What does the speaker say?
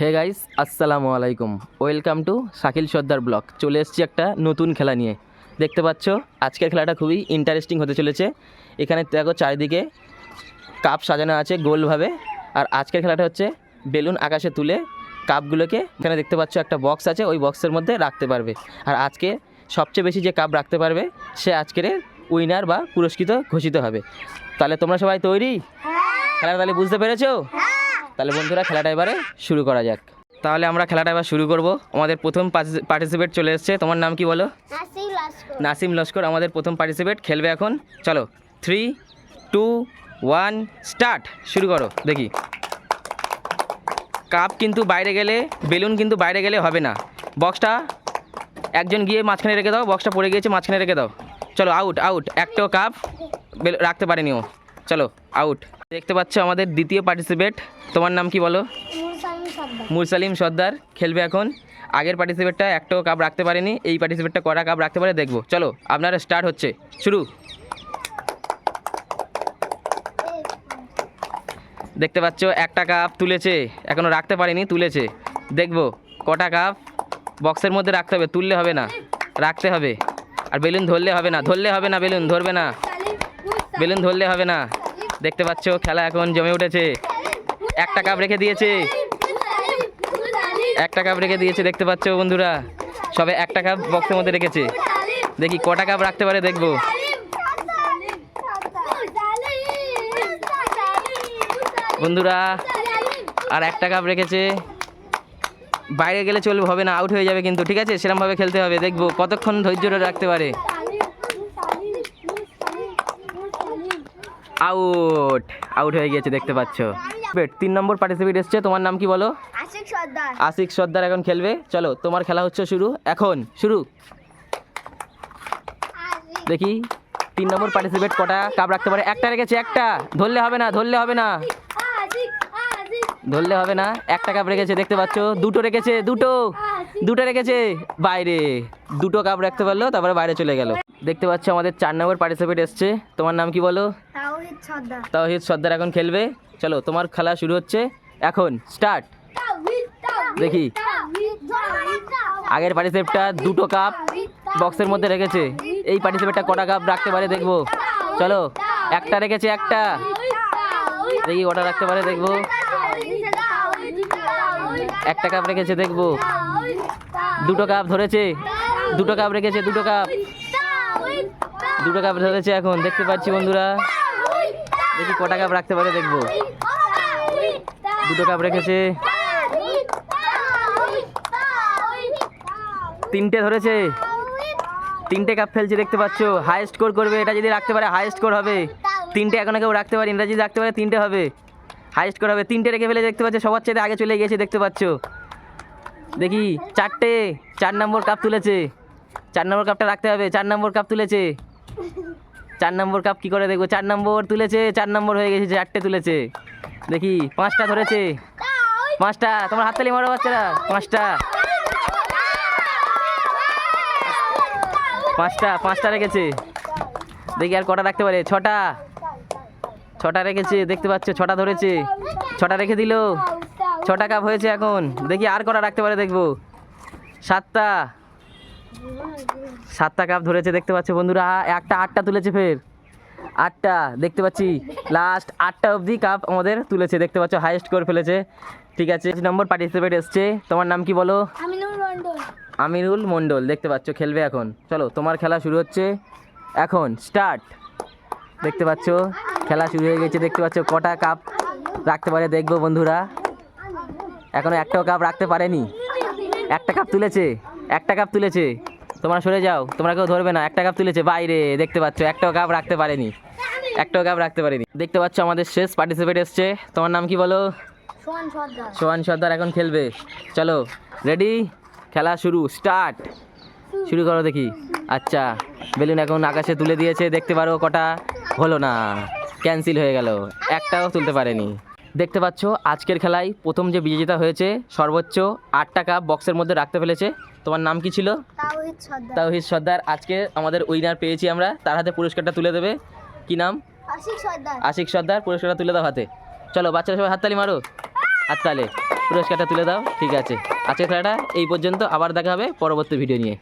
হে guys আসসালামু আলাইকুম welcome to Shakil Sardar vlog চলে এসেছি একটা নতুন খেলা নিয়ে। দেখতে পাচ্ছ আজকের খেলাটা খুবই ইন্টারেস্টিং হতে চলেছে। এখানে দেখো চারিদিকে কাপ সাজানো আছে গোলভাবে। আর আজকের খেলাটা হচ্ছে বেলুন আকাশে তুলে কাপগুলোকে এখানে দেখতে পাচ্ছ একটা বক্স আছে ওই বক্সের মধ্যে রাখতে পারবে। আর আজকে সবচেয়ে বেশি যে কাপ রাখতে পারবে সে আজকের উইনার বা পুরস্কৃত ঘোষিত হবে। তাহলে তোমরা সবাই তৈরি? খেলাটা তাহলে বুঝতে পেরেছ? তাহলে বন্ধুরা খেলাটা এবারে শুরু করা যাক। তাহলে আমরা খেলাটা এবার শুরু করব। আমাদের প্রথম পার্টিসিপেট চলে এসেছে। তোমার নাম কি বলো? নাসিম লস্কর। আমাদের প্রথম পার্টিসিপেট খেলবে এখন। চলো থ্রি টু ওয়ান স্টার্ট শুরু করো দেখি। কাপ কিন্তু বাইরে গেলে বেলুন কিন্তু বাইরে গেলে হবে না। বক্সটা একজন গিয়ে মাঝখানে রেখে দাও বক্সটা পড়ে গিয়েছে মাঝখানে রেখে দাও। চলো আউট আউট একটাও কাপ রাখতে পারেনি ও। চলো আউট দেখতে পাচ্ছ আমাদের দ্বিতীয় পার্টিসিপেট তোমার নাম কি বলো? মুরসালিম সর্দার। খেলবে এখন। আগের পার্টিসিপেটটা একটাও কাপ রাখতে পারেনি এই পার্টিসিপেটটা কটা কাপ রাখতে পারে দেখব। চলো আপনারা স্টার্ট হচ্ছে। শুরু। দেখতে পাচ্ছ একটা কাপ তুলেছে। এখনও রাখতে পারেনি তুলেছে। দেখব কটা কাপ বক্সের মধ্যে রাখতে হবে তুললে হবে না। রাখতে হবে। আর বেলুন ধরলে হবে না ধরলে হবে না বেলুন ধরবে না। বেলুন ধরলে হবে না। দেখতে পাচ্ছ, খেলা এখন জমে উঠেছে। একটা কাপ রেখে দিয়েছে। একটা কাপ রেখে দিয়েছে, দেখতে পাচ্ছ বন্ধুরা। সবে একটা কাপ বক্সের মধ্যে রেখেছে। দেখি কটা কাপ রাখতে পারে, দেখব। বন্ধুরা, আর একটা কাপ রেখেছে। বাইরে গেলে চলবে, হবে না আউট হয়ে যাবে কিন্তু, ঠিক আছে? সেরকমভাবে খেলতে হবে, দেখব কতক্ষণ ধৈর্য রাখতে পারে। আউট আউট হয়ে গিয়েছে দেখতে পাচ্ছ। বেট তিন নম্বর পার্টিসিপেট এসছে তোমার নাম কি বলো? আশিক সর্দার। আশিক সর্দার এখন খেলবে। চলো তোমার খেলা হচ্ছে শুরু। এখন শুরু। দেখি তিন নম্বর পার্টিসিপেট কটা? কাপ রাখতে পারে। একটা রেখেছে একটা। ধরলে হবে না ধরলে হবে না। ধরলে হবে না একটা কাপ রেখেছে দেখতে পাচ্ছ। দুটো রেখেছে দুটো। দুটো রেখেছে। বাইরে। দুটো কাপ রাখতে পারল তারপরে বাইরে চলে গেল। দেখতে পাচ্ছ আমাদের চার নম্বর পার্টিসিপেট এসছে। তোমার নাম কি বলো? তাওহিদ সর্দার। এখন খেলবে। চলো, তোমার খেলা শুরু হচ্ছে। এখন স্টার্ট দেখি। আগের পার্টিসিপেটটা দুটো কাপ বক্সের মধ্যে রেখেছে। এই পার্টিসিপেটটা কটা কাপ রাখতে পারে দেখব। চলো, একটা রেখেছে একটা। দেখি কটা রাখতে পারে দেখব। একটা কাপ রেখেছে দেখব। দুটো কাপ ধরেছে। দুটো কাপ রেখেছে, দুটো কাপ দুটো কাপ ধরেছে এখন। দেখতে পাচ্ছি বন্ধুরা। দেখি কটা কাপ রাখতে পারে দেখব। দুটো কাপ রেখেছে। তিনটে ধরেছে। তিনটে কাপ ফেলছে, দেখতে পাচ্ছ। হাই স্কোর করবে, এটা যদি রাখতে পারে হাই স্কোর হবে। তিনটে এখনও কেউ রাখতে পারে যদি রাখতে পারে, তিনটে হবে। হাই স্কোর হবে। তিনটে রেখে ফেলে দেখতে পাচ্ছ, সবার চেয়ে আগে চলে গিয়েছে, দেখতে পাচ্ছ। দেখি, চারটে, চার নম্বর কাপ তুলেছে। চার নম্বর কাপটা রাখতে হবে, চার নম্বর কাপ তুলেছে। চার নম্বর কাপ কি করে দেখব? চার নম্বর তুলেছে, চার নম্বর হয়ে গেছে চারটে তুলেছে। দেখি, পাঁচটা ধরেছে। পাঁচটা, তোমার হাততালি মারো বাচ্চারা। পাঁচটা। পাঁচটা পাঁচটা রেখেছে। দেখি আর কটা রাখতে পারে। ছটা। ছটা রেখেছে, দেখতে পাচ্ছ, ছটা ধরেছে। ছটা রেখে দিল। ছটা কাপ হয়েছে এখন। দেখি আর কটা রাখতে পারে দেখব। সাতটা। সাতটা কাপ ধরেছে দেখতে পাচ্ছ বন্ধুরা। একটা আটটা তুলেছে ফের। আটটা দেখতে পাচ্ছি। লাস্ট আটটা অবধি কাপ আমাদের তুলেছে দেখতে পাচ্ছ হাইয়েস্ট করে ফেলেছে। ঠিক আছে নম্বর পার্টিসিপেট এসছে। তোমার নাম কি বলো? মন্ডল আমিরুল মণ্ডল দেখতে পাচ্ছ খেলবে এখন। চলো তোমার খেলা শুরু হচ্ছে। এখন স্টার্ট দেখতে পাচ্ছ খেলা শুরু হয়ে গেছে দেখতে পাচ্ছ কটা কাপ রাখতে পারে দেখব বন্ধুরা। এখনও একটাও কাপ রাখতে পারেনি। একটা কাপ তুলেছে একটা কাপ তুলেছে। তোমরা সরে যাও তোমরা কেউ ধরবে না। একটা কাপ তুলেছে বাইরে দেখতে পাচ্ছ একটাও কাপ রাখতে পারেনি। একটাও কাপ রাখতে পারেনি। দেখতে পাচ্ছ আমাদের শেষ পার্টিসিপেট এসছে। তোমার নাম কি বলো? সোহান সর্দার। এখন খেলবে। চলো রেডি খেলা শুরু স্টার্ট শুরু করো দেখি। আচ্ছা বেলুন এখন আকাশে তুলে দিয়েছে দেখতে পারো কটা হলো না। ক্যান্সেল হয়ে গেল। একটাও তুলতে পারেনি। দেখতে পাচ্ছ আজকের খেলায় প্রথম যে বিজেতা হয়েছে সর্বোচ্চ আটটা কাপ বক্সের মধ্যে রাখতে ফেলেছে। তোমার নাম কি ছিল? তাওহিদ সর্দার। সর্দার। আজকে আমাদের উইনার পেয়েছি আমরা। তার হাতে পুরস্কারটা তুলে দেবে। কি নাম? আশিক সর্দার। পুরস্কারটা তুলে দাও হাতে। চলো বাচ্চারা সবাই হাততালি মারো। হাততালি। পুরস্কারটা তুলে দাও। ঠিক আছে। আজকের খেলাটা এই পর্যন্ত। আবার দেখা হবে পরবর্তী ভিডিও নিয়ে।